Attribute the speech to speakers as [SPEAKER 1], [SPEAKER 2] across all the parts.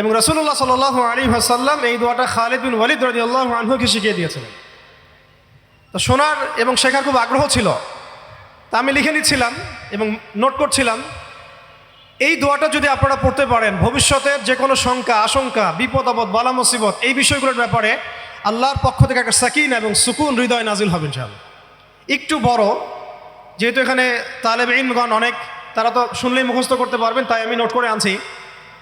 [SPEAKER 1] এবং রসুল্লাহ সাল আলী হাসাল্লাম এই দোয়াটা খালিদ বিন ওয়ালিদ আল্লাহ আনহুকে শিখিয়ে দিয়েছিলেন। তো শোনার এবং শেখার খুব আগ্রহ ছিল। তা আমি লিখে নিচ্ছিলাম এবং নোট করছিলাম। এই দোয়াটা যদি আপনারা পড়তে পারেন, ভবিষ্যতের যে কোনো শঙ্কা, আশঙ্কা, বিপদ, আপদ, বালা, মুসিবত এই বিষয়গুলোর ব্যাপারে আল্লাহর পক্ষ থেকে একটা সাকিন এবং সুকুন হৃদয় নাজিল হবে ইনশাআল্লাহ। একটু বড়, যেহেতু এখানে তালেব ইনগণ অনেক, তারা তো শুনলেই মুখস্থ করতে পারবেন, তাই আমি নোট করে আনছি।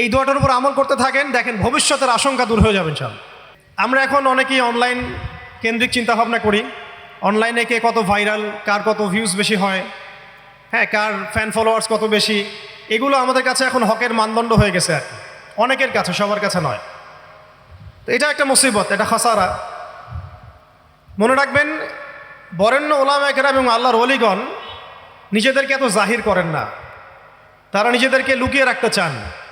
[SPEAKER 1] এই দোয়াটার উপর আমল করতে থাকেন, দেখেন ভবিষ্যতের আশঙ্কা দূর হয়ে যাবেন ইনশাআল্লাহ আমরা এখন অনেকেই অনলাইন কেন্দ্রিক চিন্তা ভাবনা করি অনলাইনে কে কত ভাইরাল কার কত ভিউজ বেশি হয় হ্যাঁ কার ফ্যান ফলোয়ার্স কত বেশি, এগুলো আমাদের কাছে এখন হকের মানদণ্ড হয়ে গেছে আর অনেকের কাছে, সবার কাছে নয়। তো এটা একটা মুসিবত, এটা খাসারা। মনে রাখবেন, বরেণ্য ওলাম একরাম এবং আল্লাহর অলিগণ নিজেদেরকে এত জাহির করেন না। তারা নিজেদেরকে লুকিয়ে রাখতে চান।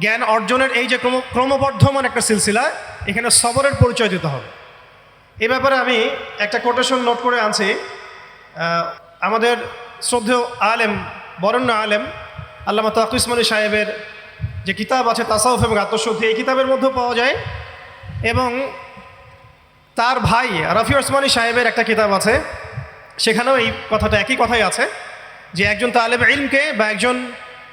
[SPEAKER 1] জ্ঞান অর্জনের এই যে ক্রম ক্রমবর্ধমান একটা সিলসিলা, এখানে সবরের পরিচয় দিতে হবে। এ ব্যাপারে আমি একটা কোটেশন নোট করে আনছি। আমাদের শ্রদ্ধেয় আলেম, বরণ্য আলেম, আল্লামা তাকু ইসমানী সাহেবের যে কিতাব আছে, তাসাউফ এবং আত্মশুদ্ধি, এই কিতাবের মধ্যেও পাওয়া যায়। এবং তার ভাই রফি ওসমানী সাহেবের একটা কিতাব আছে। সেখানেও এই কথাটা একই কথাই আছে যে একজন তালেব ইলমকে বা একজন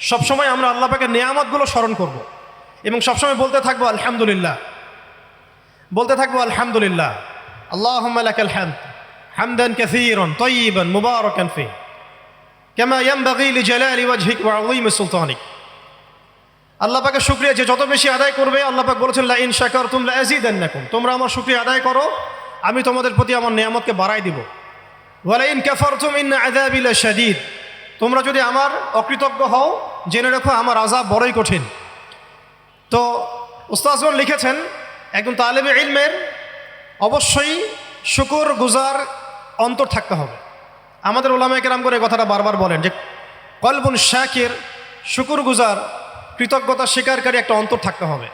[SPEAKER 1] সবসময় আমরা আল্লাহ পাকের নিয়ামতগুলো স্মরণ করব। এবং সবসময় বলতে থাকব, আলহামদুলিল্লাহ। বলতে থাকব, আলহামদুলিল্লাহ। আল্লাহ হ্যামদ হামদান কাসীরান তয়্যিবান মুবারাকান ফি। কামা ইয়ানবাগি লিজালালি ওয়াজহিক ওয়া আযীমি সুলতানিক। আল্লাহ পাকের শুক্রিয়া যে যত বেশি আদায় করবে, আল্লাহ পাক বলেছেন লা ইন শাকারতুম লা আযীদান্নাকুম তোমরা আমার শুক্রিয়া আদায় করো, আমি তোমাদের প্রতি আমার নিয়ামতকে বাড়াই দিব। ওয়ালা ইন কাফারতুম ইন আযাবি লাশাদীদ। তোমরা যদি আমার অকৃতজ্ঞ হও জেনে রাখো, আমার আযাব বড়ই কঠিন। তো উস্তাজগণ লিখেছেন, একজন তালেবে ইলমের অবশ্যই শুকুর গুজার অন্তর থাকতে হবে। আমাদের ওলামায় কেরাম করে কথাটা বারবার বলেন যে, কলবুন শাকের, শুকুর গুজার, কৃতজ্ঞতা স্বীকারকারী একটা অন্তর থাকতে হবে।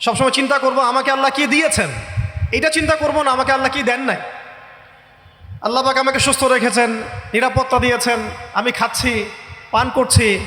[SPEAKER 1] সবসময় চিন্তা করব, আমাকে আল্লাহ কি দিয়েছেন? এটা চিন্তা করব না, আমাকে আল্লাহ কি দেন নাই? আল্লাহ পাক আমাকে সুস্থ রেখেছেন, নিরাপত্তা দিয়েছেন, আমি খাচ্ছি, পান করছি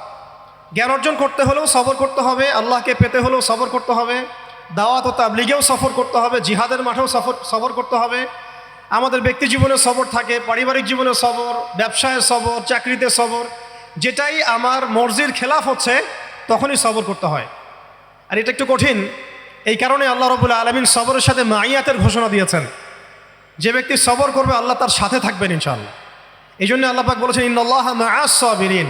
[SPEAKER 1] জ্ঞান অর্জন করতে হলেও সফর করতে হবে, আল্লাহকে পেতে হলেও সফর করতে হবে, দাওয়াত ও তাবলিগেও সফর করতে হবে, জিহাদের মাঠেও সফর সফর করতে হবে। আমাদের ব্যক্তি জীবনে সবর থাকে, পারিবারিক জীবনে সবর ব্যবসায় সবর, চাকরিতে সবর, যেটাই আমার মর্জির খেলাফ হচ্ছে, তখনই সবর করতে হয়। আর এটা একটু কঠিন, এই কারণে আল্লাহ রবুল্লা আলমিন সবরের সাথে মাইয়াতের ঘোষণা দিয়েছেন। যে ব্যক্তি সবর করবে, আল্লাহ তার সাথে থাকবেন ইনশাআল্লাহ। এই জন্য আল্লাপাক বলেছেন ইন্নআল্লাহ মাসবিরিন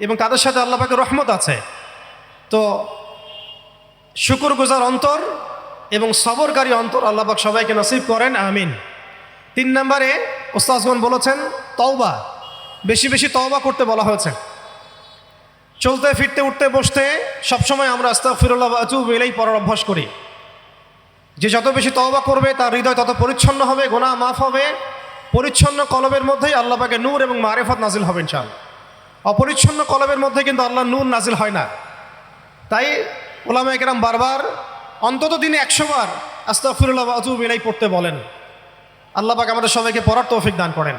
[SPEAKER 1] এবং তাদের সাথে আল্লাহ পাকের রহমত আছে। তো শুকুরগুজার অন্তর এবং সবরকারী অন্তর আল্লাহ পাক সবাইকে নসিব করেন, আমিন। তিন নম্বরে ওস্তাজগণ বলেছেন, তওবা, বেশি বেশি তওবা করতে বলা হয়েছে। চলতে, ফিরতে, উঠতে, বসতে সবসময় আমরা আস্তাগফিরুল্লাহ ওয়া আতুবু ইলাইহি পড়ার অভ্যাস করি। যে যত বেশি তওবা করবে, তার হৃদয় তত পরিচ্ছন্ন হবে গোনা মাফ হবে। পরিচ্ছন্ন কলবের মধ্যেই আল্লাহ পাকে নূর এবং মারেফত নাজিল হবে, ইনশাআল্লাহ। অপরিচ্ছন্ন কলবের মধ্যে কিন্তু আল্লাহ নূর নাজিল হয় না। তাই ওলামা একরাম বারবার অন্তত দিনে একশো বার আস্তাগফিরুল্লাহ ওয়া আতুবু ইলাইহি পড়তে বলেন। আল্লাহ পাক আমাদের সবাইকে পড়ার তৌফিক দান করেন।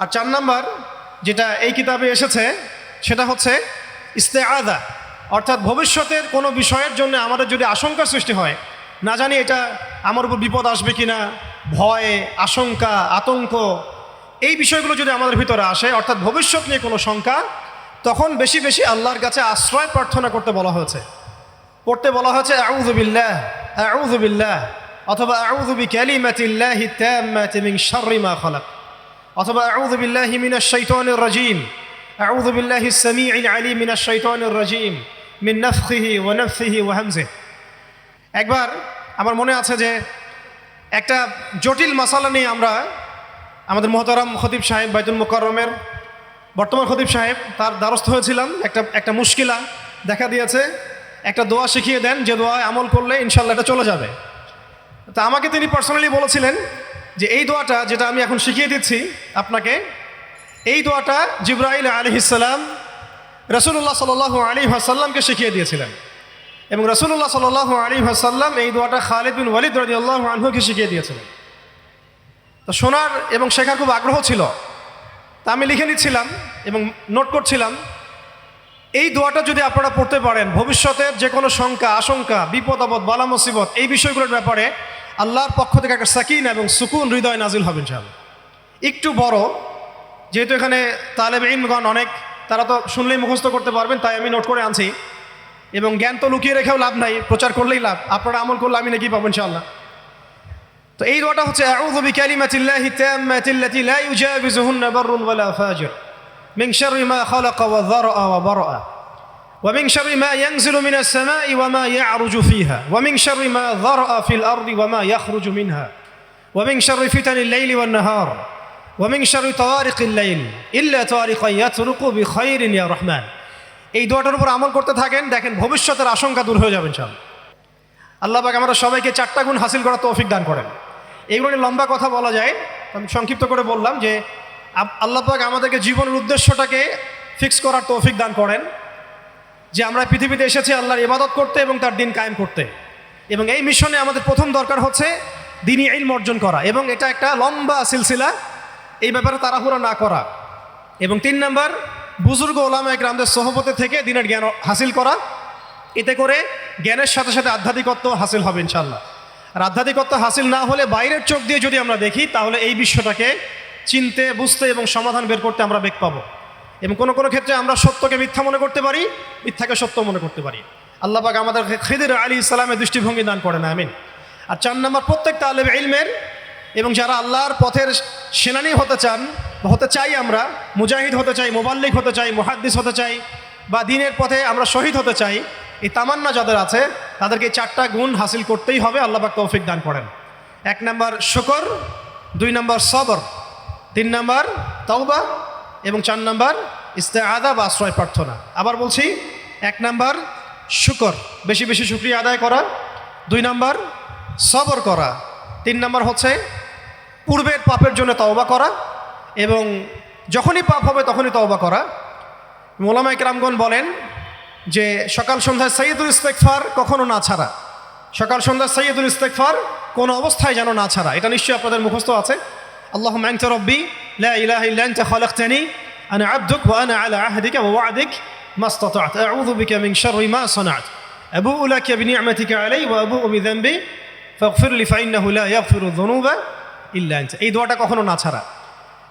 [SPEAKER 1] আর চার নাম্বার যেটা এই কিতাবে এসেছে, সেটা হচ্ছে ইস্তেআদা, অর্থাৎ ভবিষ্যতের কোনো বিষয়ের জন্য আমাদের যদি আশঙ্কার সৃষ্টি হয়, না জানি এটা আমার উপর বিপদ আসবে কিনা, ভয়, আশঙ্কা, আতঙ্ক এই বিষয়গুলো যদি আমাদের ভিতরে আসে, অর্থাৎ ভবিষ্যৎ নিয়ে কোনো শঙ্কা, তখন বেশি বেশি আল্লাহর কাছে আশ্রয় প্রার্থনা করতে বলা হয়েছে। পড়তে বলা হয়েছে আউযুবিল্লাহ আউযুবিল্লাহ অথবা আউযুবি কালিমাতিল্লাহি তাম্মাতি মিন শাররি মা খালাক অথবা, আউযু বিল্লাহি মিনাশ শাইতানির রাজিম আউযু বিল্লাহিস সামিউল আলিম মিনাশ শাইতানির রাজিম মিন নাফখিহি ওয়া নাফসিহি ওয়া হামজিহি একবার আমার মনে আছে যে একটা জটিল মশালা নিয়ে আমরা আমাদের মহতারাম খতিব সাহেব বাইতুল মুকাররমের। বর্তমান খতিব সাহেব, তার দ্বারস্থ হয়েছিলাম। একটা একটা মুশকিলা দেখা দিয়েছে। একটা দোয়া শিখিয়ে দেন, যে দোয়া আমল করলে ইনশাল্লাহ এটা চলে যাবে। তা আমাকে তিনি পার্সোনালি বলেছিলেন যে এই দোয়াটা যেটা আমি এখন শিখিয়ে দিচ্ছি আপনাকে, এই দোয়াটা জিব্রাইল আলহিসাল্লাম রসুল্লাহ সাল আলী হাসাল্লামকে শিখিয়ে দিয়েছিলেন। এবং রসুল্লাহ সাল আলী হাসাল্লাম এই দোয়াটা খালিদ বিন ওয়ালিদ রদি আল্লাহ আনহুকে শিখিয়ে দিয়েছিলেন। তো শোনার এবং শেখার খুব আগ্রহ ছিল। তা আমি লিখে নিচ্ছিলাম এবং নোট করছিলাম। এই দোয়াটা যদি আপনারা পড়তে পারেন, ভবিষ্যতের যে কোনো শঙ্কা, আশঙ্কা, বিপদ, আপদ, বালা, মুসিবত এই বিষয়গুলোর ব্যাপারে আল্লাহর পক্ষ থেকে একটা সাকিন এবং সুকুন হৃদয় নাজিল হবেন সাহেব একটু বড়, যেহেতু এখানে তালেব ইনগণ অনেক, তারা তো শুনলেই মুখস্থ করতে পারবেন, তাই আমি নোট করে আনছি। এবং জ্ঞান তো লুকিয়ে রেখেও লাভ নাই, প্রচার করলেই লাভ। আপনারা আমল করলে আমি নাকি পাবো ইনশাআল্লাহ। তো এই দোয়াটা হচ্ছে আউযু বিকালিমাতিল্লাহি তাম্মাতিল্লাতি লা ইউজাবিজুহুন্না বাররুন ওয়ালা ফাজির মিন শাররি মা খালাকা ওয়া যারআ ওয়া বারআ ومن شر ما ينزل من السماء وما يعرج فيها ومن شر ما ذرأ في الأرض وما يخرج منها ومن شر فتن الليل والنهار ومن شر طوارق الليل إلا طارقا يطرق بخير يا رحمن এই দোয়াটার উপর আমল করতে থাকেন দেখেন ভবিষ্যতের আশঙ্কা দূর হয়ে যাবে ইনশাআল্লাহ আল্লাহ পাক আমরা সবাইকে চারটা গুণ হাসিল করার তৌফিক দান করেন এইগুলো নিয়ে লম্বা কথা বলা যায়। আমি সংক্ষিপ্ত করে বললাম যে, আপ- আল্লাহ পাক আমাদেরকে জীবনের উদ্দেশ্যটাকে ফিক্স করার তৌফিক দান করেন যে আমরা পৃথিবীতে এসেছি আল্লাহর ইবাদত করতে এবং তার দিন কায়েম করতে। এবং এই মিশনে আমাদের প্রথম দরকার হচ্ছে দিনই ইলম অর্জন করা এবং এটা একটা লম্বা সিলসিলা, এই ব্যাপারে তাড়াহুড়া না করা। এবং তিন নাম্বার, বুজুর্গ ওলামা একরামদের সহবতে থেকে দিনের জ্ঞান হাসিল করা। এতে করে জ্ঞানের সাথে সাথে আধ্যাত্মিকত্ব হাসিল হবে ইনশাল্লাহ আর আধ্যাত্মিকত্ব হাসিল না হলে বাইরের চোখ দিয়ে যদি আমরা দেখি, তাহলে এই বিশ্বটাকে চিনতে, বুঝতে এবং সমাধান বের করতে আমরা বেগ পাবো। এবং কোনো কোনো ক্ষেত্রে আমরা সত্যকে মিথ্যা মনে করতে পারি, মিথ্যাকে সত্য মনে করতে পারি। আল্লাহ পাক আমাদের খিদির আলী ইসলামের দৃষ্টিভঙ্গি দান করেন, আমিন। আর চার নম্বর, প্রত্যেকটা আলেম ইলমের এবং যারা আল্লাহর পথের সেনানি হতে চান, হতে চাই আমরা, মুজাহিদ হতে চাই, মোবাল্লিক হতে চাই, মুহাদ্দিস হতে চাই, বা দিনের পথে আমরা শহীদ হতে চাই এই তামান্না যাদের আছে, তাদেরকে চারটা গুণ হাসিল করতেই হবে, আল্লাহ পাক তৌফিক দান করেন। এক নম্বর শুকর, দুই নম্বর সবর, তিন নম্বর তওবা, এবং চার নম্বর ইস্তেআদা বা আশ্রয় প্রার্থনা। আবার বলছি, এক নম্বর শুকর, বেশি বেশি শুক্রিয়া আদায় করা, দুই নম্বর সবর করা, তিন নম্বর হচ্ছে পূর্বের পাপের জন্য তওবা করা, এবং যখনই পাপ হবে তখনই তওবা করা। মোলামা ইকরামগণ বলেন যে সকাল সন্ধ্যায় সৈয়দুল ইস্তেকফার কখনও না ছাড়া। সকাল সন্ধ্যায় সৈয়দুল ইস্তেকফার কোনো অবস্থায় যেন না ছাড়া। এটা নিশ্চয়ই আপনাদের মুখস্থ আছে। আল্লাহ ম্যাংত রব্বি লাখতানি আনা আব্দুক ওয়ানা আলা আহদিক ওয়াদিক মাস্তাত আউযু বিকা মিন শাররি মা সানাত। আবুউ লাকা বিনিআমাতিকা আলাই ওয়া আবুউ বিযানবি ফাগফির লি ফাইন্নাহু লা ইয়াগফিরু যুনুবা ইল্লা আনতা। এই দোয়াটা কখনো না ছাড়া।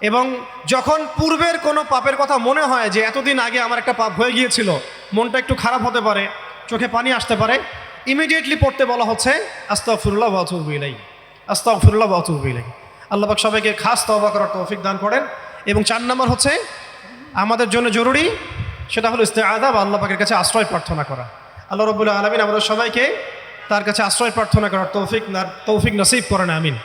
[SPEAKER 1] এবং যখন পূর্বের কোনো পাপের কথা মনে হয় যে এতদিন আগে আমার একটা পাপ হয়ে গিয়েছিল মনটা একটু খারাপ হতে পারে, চোখে পানি আসতে পারে ইমিডিয়েটলি পড়তে বলা হচ্ছে, আস্তাগফিরুল্লাহ ওয়া আতুবু ইলাইহি, আস্তাগফিরুল্লাহ ওয়া আতুবু ইলাইহি। আল্লাহ পাক সবাইকে খাস তওবা করার তৌফিক দান করেন। এবং চার নম্বর হচ্ছে, আমাদের জন্য জরুরি, সেটা হলো ইস্তেআদা বা আল্লাহ পাকের কাছে আশ্রয় প্রার্থনা করা। আল্লাহ রবুল্লাহ আলমিন আমাদের সবাইকে তার কাছে আশ্রয় প্রার্থনা করার তৌফিক তৌফিক নসিব করেন, আমিন।